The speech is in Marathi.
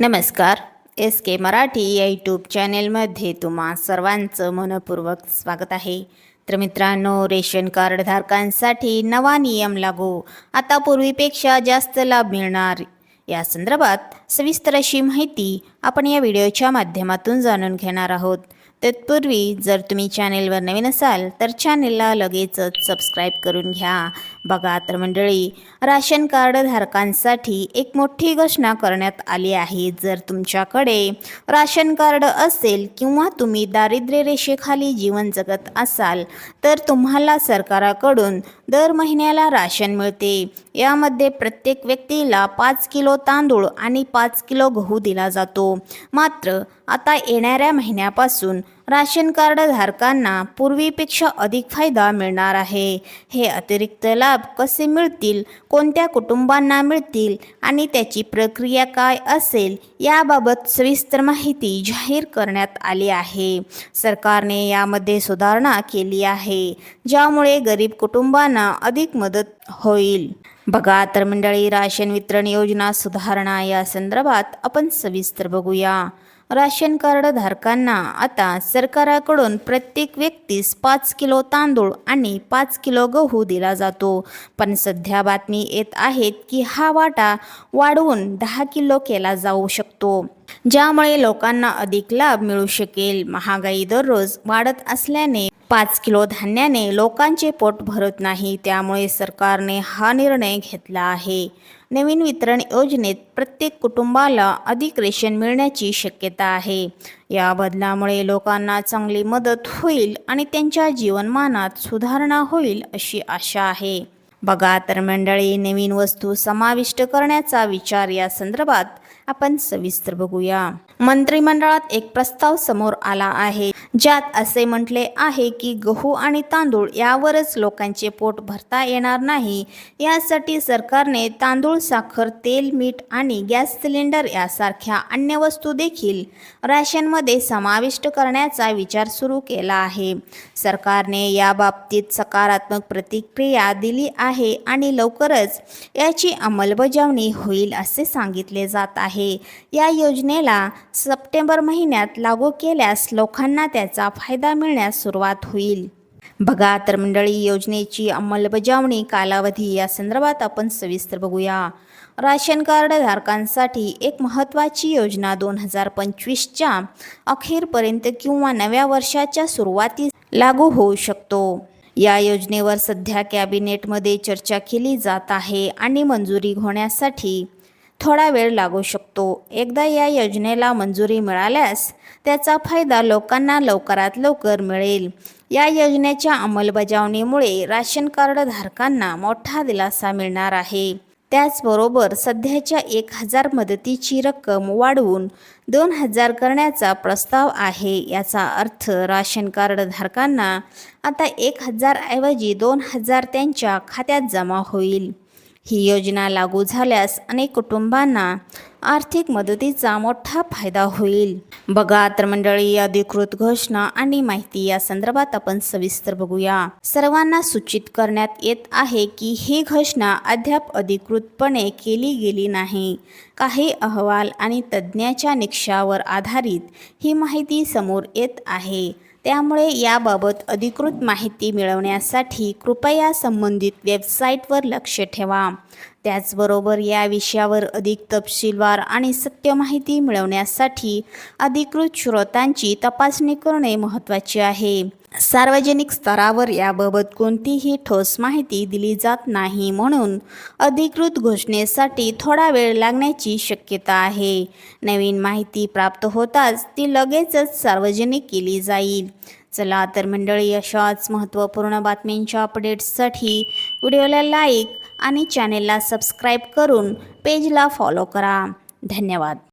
नमस्कार. एस के मराठी या यूट्यूब चॅनेलमध्ये तुम्हा सर्वांचं मनपूर्वक स्वागत आहे. तर मित्रांनो रेशन कार्ड धारकांसाठी नवा नियम लागू. आता पूर्वीपेक्षा जास्त लाभ मिळणार. या संदर्भात सविस्तर अशी माहिती आपण या व्हिडिओच्या माध्यमातून जाणून घेणार आहोत. तत्पूर्वी जर तुम्ही चॅनेलवर नवीन असाल तर चॅनेलला लगेचच सबस्क्राईब करून घ्या. बघा तर मंडळी राशन कार्ड धारकांसाठी एक मोठी घोषणा करण्यात आली आहे. जर तुमच्याकडे राशन कार्ड असेल किंवा तुम्ही दारिद्र्य रेषेखाली जीवन जगत असाल तर तुम्हाला सरकाराकडून दर महिन्याला राशन मिळते. यामध्ये प्रत्येक व्यक्तीला पाच किलो तांदूळ आणि पाच किलो गहू दिला जातो. मात्र आता येणाऱ्या महिन्यापासून राशन कार्ड धारकांना पूर्वीपेक्षा अधिक फायदा मिळणार आहे. हे अतिरिक्त लाभ कसे मिळतील कोणत्या कुटुंबांना मिळतील आणि त्याची प्रक्रिया काय असेल याबाबत सविस्तर माहिती जाहीर करण्यात आली आहे. सरकारने यामध्ये सुधारणा केली आहे ज्यामुळे गरीब कुटुंबांना अधिक मदत होईल. बघा तर मंडळी राशन वितरण योजना सुधारणा या संदर्भात आपण सविस्तर बघूया. राशन कार्ड धारकांना आता सरकाराकडून प्रत्येक व्यक्तीस पाच किलो तांदूळ आणि पाच किलो गहू दिला जातो. पण सध्या बातमी येत आहेत की हा वाटा वाढवून दहा किलो केला जाऊ शकतो. ज्यामुळे लोकांना अधिक लाभ मिळू शकेल. महागाई दररोज वाढत असल्याने पाच किलो धान्याने लोकांचे पोट भरत नाही. त्यामुळे सरकारने हा निर्णय घेतला आहे. नवीन वितरण योजनेत प्रत्येक कुटुंबाला अधिक रेशन मिळण्याची शक्यता आहे. या बदलामुळे लोकांना चांगली मदत होईल आणि त्यांच्या जीवनमानात सुधारणा होईल अशी आशा आहे. बघा तर मंडळी नवीन वस्तू समाविष्ट करण्याचा विचार या संदर्भात आपण सविस्तर बघूया. मंत्रिमंडळात एक प्रस्ताव समोर आला आहे. ज्यात असे म्हटले आहे की गहू आणि तांदूळ यावरच लोकांचे पोट भरता येणार नाही. यासाठी सरकारने तांदूळ साखर तेल मीठ आणि गॅस सिलेंडर यासारख्या अन्य वस्तू देखील राशनमध्ये समाविष्ट करण्याचा विचार सुरू केला आहे. सरकारने याबाबतीत सकारात्मक प्रतिक्रिया दिली आहे आणि लवकरच याची अंमलबजावणी होईल असे सांगितले जात आहे. या योजनेला सप्टेंबर महिन्यात लागू केल्यास लोकांना त्याचा फायदा मिळण्यास सुरुवात होईल. बघा तर मंडळी योजनेची अंमलबजावणी कालावधी या संदर्भात आपण सविस्तर बघूया. राशन कार्ड धारकांसाठी एक महत्त्वाची योजना दोन हजार पंचवीसच्या अखेरपर्यंत किंवा नव्या वर्षाच्या सुरुवातीस लागू होऊ शकतो. या योजनेवर सध्या कॅबिनेटमध्ये चर्चा केली जात आहे आणि मंजुरी होण्यासाठी थोडा वेळ लागू शकतो. एकदा या योजनेला मंजुरी मिळाल्यास त्याचा फायदा लोकांना लवकरात लवकर मिळेल. या योजनेच्या अंमलबजावणीमुळे राशन कार्ड धारकांना मोठा दिलासा मिळणार आहे. त्याचबरोबर सध्याच्या एक हजार मदतीची रक्कम वाढवून दोन हजार करण्याचा प्रस्ताव आहे. याचा अर्थ राशन कार्ड धारकांना आता एक हजारऐवजी दोन हजार त्यांच्या खात्यात जमा होईल. ही योजना लागू झाल्यास अनेक कुटुंबांना आर्थिक मदतीचा मोठा फायदा होईल. बघा तर मंडळी अधिकृत घोषणा आणि माहिती या संदर्भात आपण सविस्तर बघूया. सर्वांना सूचित करण्यात येत आहे की ही घोषणा अद्याप अधिकृतपणे केली गेली नाही. काही अहवाल आणि तज्ज्ञाच्या निकषावर आधारित ही माहिती समोर येत आहे. त्यामुळे याबाबत अधिकृत माहिती मिळवण्यासाठी कृपया संबंधित वेबसाईटवर लक्ष ठेवा. त्याचबरोबर या विषयावर अधिक तपशीलवार आणि सत्य माहिती मिळवण्यासाठी अधिकृत स्रोतांची तपासणी करणे महत्त्वाचे आहे. सार्वजनिक स्तरावर याबाबत कोणतीही ठोस माहिती दिली जात नाही म्हणून अधिकृत घोषणेसाठी थोडा वेळ लागण्याची शक्यता आहे. नवीन माहिती प्राप्त होताच ती लगेचच सार्वजनिक केली जाईल. चला तर मंडळी अशाच महत्त्वपूर्ण बातम्यांच्या अपडेट्ससाठी व्हिडिओला लाईक आणि चॅनेलला सबस्क्राईब करून पेजला फॉलो करा. धन्यवाद.